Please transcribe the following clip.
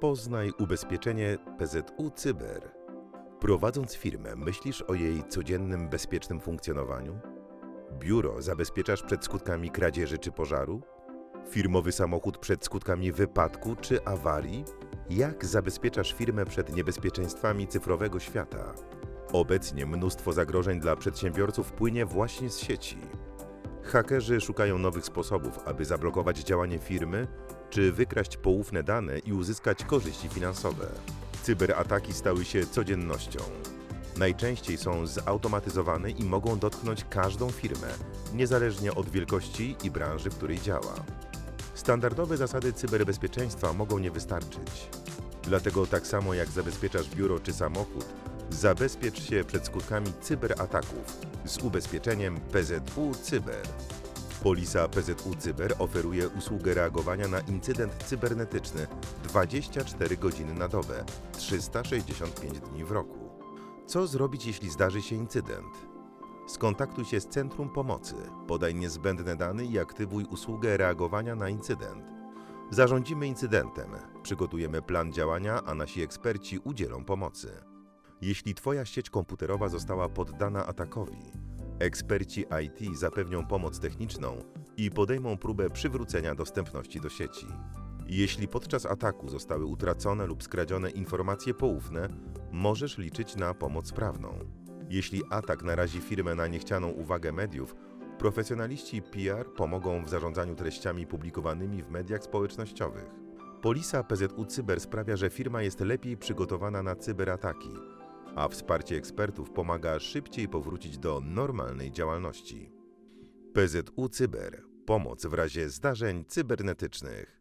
Poznaj ubezpieczenie PZU Cyber. Prowadząc firmę, myślisz o jej codziennym bezpiecznym funkcjonowaniu? Biuro zabezpieczasz przed skutkami kradzieży czy pożaru? Firmowy samochód przed skutkami wypadku czy awarii? Jak zabezpieczasz firmę przed niebezpieczeństwami cyfrowego świata? Obecnie mnóstwo zagrożeń dla przedsiębiorców płynie właśnie z sieci. Hakerzy szukają nowych sposobów, aby zablokować działanie firmy czy wykraść poufne dane i uzyskać korzyści finansowe. Cyberataki stały się codziennością. Najczęściej są zautomatyzowane i mogą dotknąć każdą firmę, niezależnie od wielkości i branży, w której działa. Standardowe zasady cyberbezpieczeństwa mogą nie wystarczyć. Dlatego tak samo jak zabezpieczasz biuro czy samochód, zabezpiecz się przed skutkami cyberataków z ubezpieczeniem PZU Cyber. Polisa PZU Cyber oferuje usługę reagowania na incydent cybernetyczny 24 godziny na dobę, 365 dni w roku. Co zrobić, jeśli zdarzy się incydent? Skontaktuj się z Centrum Pomocy, podaj niezbędne dane i aktywuj usługę reagowania na incydent. Zarządzimy incydentem, przygotujemy plan działania, a nasi eksperci udzielą pomocy. Jeśli Twoja sieć komputerowa została poddana atakowi, eksperci IT zapewnią pomoc techniczną i podejmą próbę przywrócenia dostępności do sieci. Jeśli podczas ataku zostały utracone lub skradzione informacje poufne, możesz liczyć na pomoc prawną. Jeśli atak narazi firmę na niechcianą uwagę mediów, profesjonaliści PR pomogą w zarządzaniu treściami publikowanymi w mediach społecznościowych. Polisa PZU Cyber sprawia, że firma jest lepiej przygotowana na cyberataki, a wsparcie ekspertów pomaga szybciej powrócić do normalnej działalności. PZU Cyber pomoc w razie zdarzeń cybernetycznych.